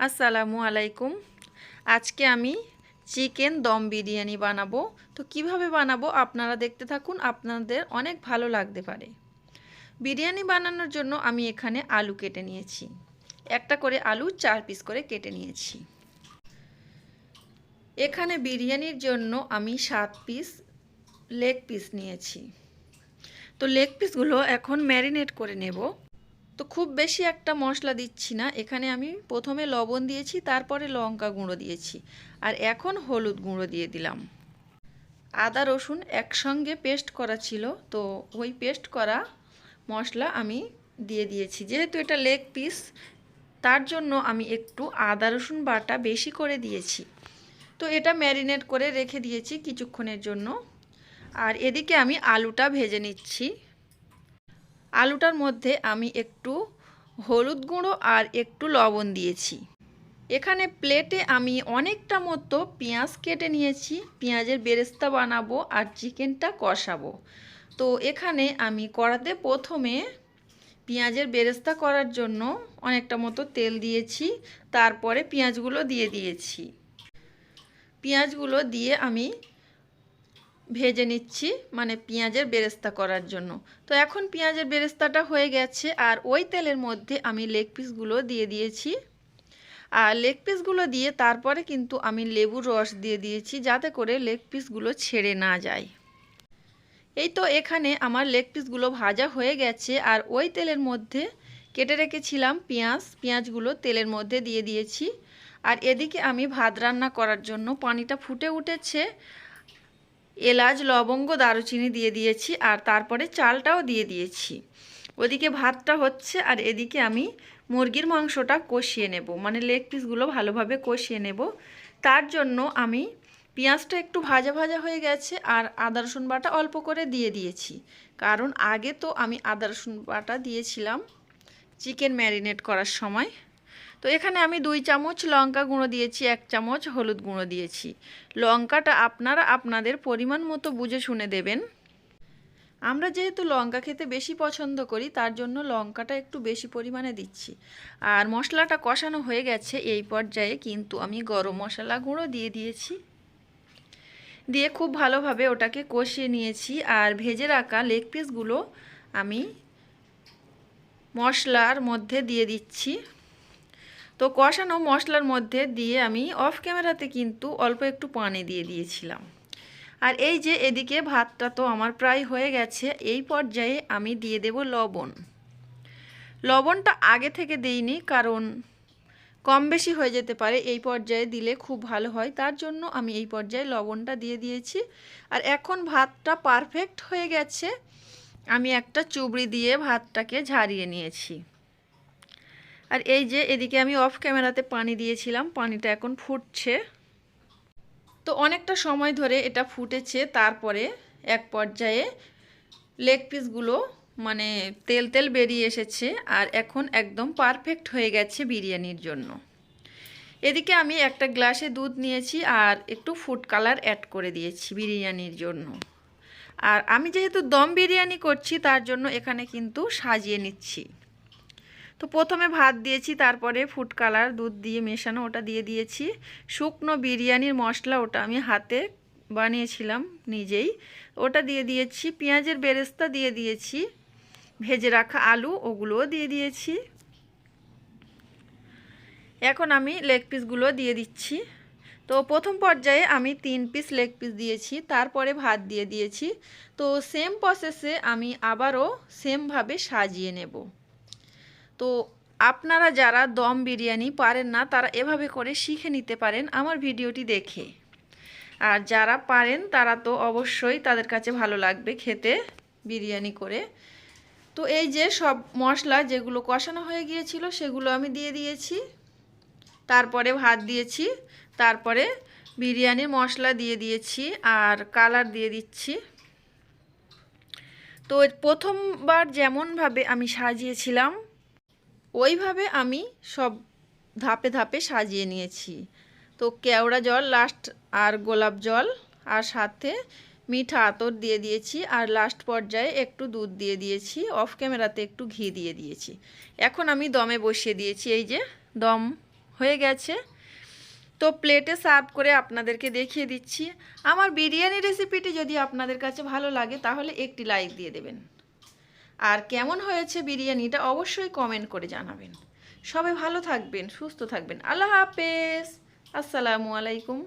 আসসালামু আলাইকুম। আজকে আমি চিকেন দম বিরিয়ানি বানাবো। তো কীভাবে বানাবো আপনারা দেখতে থাকুন, আপনাদের অনেক ভালো লাগতে পারে। বিরিয়ানি বানানোর জন্য আমি এখানে আলু কেটে নিয়েছি। একটা করে আলু, চার পিস করে কেটে নিয়েছি। এখানে বিরিয়ানির জন্য আমি সাত পিস লেগ পিস নিয়েছি। তো লেগ পিসগুলো এখন ম্যারিনেট করে নেব। তো খুব বেশি একটা মশলা দিচ্ছি না। এখানে আমি প্রথমে লবণ দিয়েছি, তারপরে লঙ্কা গুঁড়ো দিয়েছি। আর এখন হলুদ গুঁড়ো দিয়ে দিলাম। আদা, রসুন একসঙ্গে পেস্ট করা ছিল, তো ওই পেস্ট করা মশলা আমি দিয়ে দিয়েছি। যেহেতু এটা লেগ পিস, তার জন্য আমি একটু আদা, রসুন বাটা বেশি করে দিয়েছি। তো এটা ম্যারিনেট করে রেখে দিয়েছি কিছুক্ষণের জন্য। আর এদিকে আমি আলুটা ভেজে নিচ্ছি। আলুটার মধ্যে আমি একটু হলুদ গুঁড়ো আর একটু লবণ দিয়েছি। এখানে প্লেটে আমি অনেকটা মতো পেঁয়াজ কেটে নিয়েছি, পেঁয়াজের বেরেস্তা বানাবো আর চিকেনটা কষাবো। তো এখানে আমি কড়াতে প্রথমে পেঁয়াজের বেরেস্তা করার জন্য অনেকটা মতো তেল দিয়েছি, তারপরে পেঁয়াজগুলো দিয়ে দিয়েছি। পেঁয়াজগুলো দিয়ে আমি ভেজে নিচ্ছি মানে পেঁয়াজের বেরেস্তা করার জন্য। তো এখন পেঁয়াজের বেরেস্তাটা হয়ে গেছে, আর ওই তেলের মধ্যে আমি লেগ পিসগুলো দিয়ে দিয়েছি। আর লেগ পিসগুলো দিয়ে তারপরে কিন্তু আমি লেবুর রস দিয়ে দিয়েছি, যাতে করে লেগ পিসগুলো ছেড়ে না যায়। এই তো এখানে আমার লেগ পিসগুলো ভাজা হয়ে গেছে, আর ওই তেলের মধ্যে কেটে রেখেছিলাম পেঁয়াজ। পেঁয়াজগুলো তেলের মধ্যে দিয়ে দিয়েছি। আর এদিকে আমি ভাত রান্না করার জন্য পানিটা ফুটে উঠেছে। এলাচ, লবঙ্গ, দারুচিনি দিয়ে দিয়েছি আর তারপরে চালটাও দিয়ে দিয়েছি। ওদিকে ভাতটা হচ্ছে আর এদিকে আমি মুরগির মাংসটা কষিয়ে নেব। মানে লেগ পিসগুলো ভালোভাবে কষিয়ে নেব। তার জন্য আমি পেঁয়াজটা একটু ভাজা ভাজা হয়ে গেছে আর আদা, রসুন বাটা অল্প করে দিয়ে দিয়েছি। কারণ আগে তো আমি আদা, রসুন বাটা দিয়েছিলাম চিকেন ম্যারিনেট করার সময়। তো এখানে আমি দুই চামচ লঙ্কা গুঁড়ো দিয়েছি, এক চামচ হলুদ গুঁড়ো দিয়েছি। লঙ্কাটা আপনারা আপনাদের পরিমাণ মতো বুঝে শুনে দেবেন। আমরা যেহেতু লঙ্কা খেতে বেশি পছন্দ করি, তার জন্য লঙ্কাটা একটু বেশি পরিমাণে দিচ্ছি। আর মশলাটা কষানো হয়ে গেছে এই পর্যায়ে, কিন্তু আমি গরম মশলা গুঁড়ো দিয়ে দিয়েছি। দিয়ে খুব ভালোভাবে ওটাকে কষিয়ে নিয়েছি, আর ভেজে রাখা লেগ পিসগুলো আমি মশলার মধ্যে দিয়ে দিচ্ছি। তো কষানো মশলার মধ্যে দিয়ে আমি অফ ক্যামেরাতে কিন্তু অল্প একটু পানি দিয়ে দিয়েছিলাম। আর এই যে এদিকে ভাতটা তো আমার প্রায় হয়ে গেছে, এই পর্যায়ে আমি দিয়ে দেব লবণ। লবণটা আগে থেকে দেইনি, কারণ কম বেশি হয়ে যেতে পারে, এই পর্যায়ে দিলে খুব ভালো হয়। তার জন্য আমি এই পর্যায়ে লবণটা দিয়ে দিয়েছি। আর এখন ভাতটা পারফেক্ট হয়ে গেছে। আমি একটা চুবড়ি দিয়ে ভাতটাকে ঝারিয়ে নিয়েছি। আর এই যে এদিকে আমি অফ ক্যামেরাতে পানি দিয়েছিলাম, পানিটা এখন ফুটছে। তো অনেকটা সময় ধরে এটা ফুটেছে, তারপরে এক পর্যায়ে লেগ পিসগুলো মানে তেল তেল বেরিয়ে এসেছে আর এখন একদম পারফেক্ট হয়ে গেছে বিরিয়ানির জন্য। এদিকে আমি একটা গ্লাসে দুধ নিয়েছি আর একটু ফুড কালার অ্যাড করে দিয়েছি বিরিয়ানির জন্য। আর আমি যেহেতু দম বিরিয়ানি করছি, তার জন্য এখানে কিন্তু সাজিয়ে নিচ্ছি। তো প্রথমে ভাত দিয়েছি, তারপরে ফুড কালার দুধ দিয়ে মেশানো ওটা দিয়ে দিয়েছি। শুকনো বিরিয়ানির মশলা ওটা আমি হাতে বানিয়েছিলাম নিজেই। ওটা দিয়ে দিয়েছি, পেঁয়াজের বেরেস্তা দিয়ে দিয়েছি, ভেজে রাখা আলু ওগুলোও দিয়ে দিয়েছি। এখন আমি লেগ পিসগুলো দিয়ে দিচ্ছি। তো প্রথম পর্যায়ে আমি তিন পিস লেগ পিস দিয়েছি, তারপরে ভাত দিয়ে দিয়েছি। তো সেম প্রসেসে আমি আবারও সেমভাবে সাজিয়ে নেব। তো আপনারা যারা দম বিরিয়ানি পারেন না, তারা এভাবে করে শিখে নিতে পারেন আমার ভিডিওটি দেখে। আর যারা পারেন, তারা তো অবশ্যই তাদের কাছে ভালো লাগবে খেতে বিরিয়ানি করে। তো এই যে সব মশলা যেগুলো কষানো হয়ে গিয়েছিল, সেগুলো আমি দিয়ে দিয়েছি। তারপরে ভাত দিয়েছি, তারপরে বিরিয়ানির মশলা দিয়ে দিয়েছি আর কালার দিয়ে দিচ্ছি। তো প্রথমবার যেমনভাবে আমি সাজিয়েছিলাম ওইভাবে আমি সব ধাপে ধাপে সাজিয়ে নিয়েছি। তো কেওড়া জল লাস্ট আর গোলাপ জল আর সাথে মিঠা আতর দিয়ে দিয়েছি আর লাস্ট পর্যায়ে একটু দুধ দিয়ে দিয়েছি অফ ক্যামেরাতে একটু ঘি দিয়ে দিয়েছি। এখন আমি দমে বসিয়ে দিয়েছি, এই যে দম হয়ে গেছে। তো প্লেটে সার্ভ করে আপনাদেরকে দেখিয়ে দিচ্ছি। আমার বিরিয়ানি রেসিপিটি যদি আপনাদের কাছে ভালো লাগে তাহলে একটি লাইক দিয়ে দেবেন। আর কেমন হয়েছে বিরিয়ানিটা অবশ্যই কমেন্ট করে জানাবেন। সবাই ভালো থাকবেন, সুস্থ থাকবেন। আল্লাহ হাফেজ। আসসালামু আলাইকুম।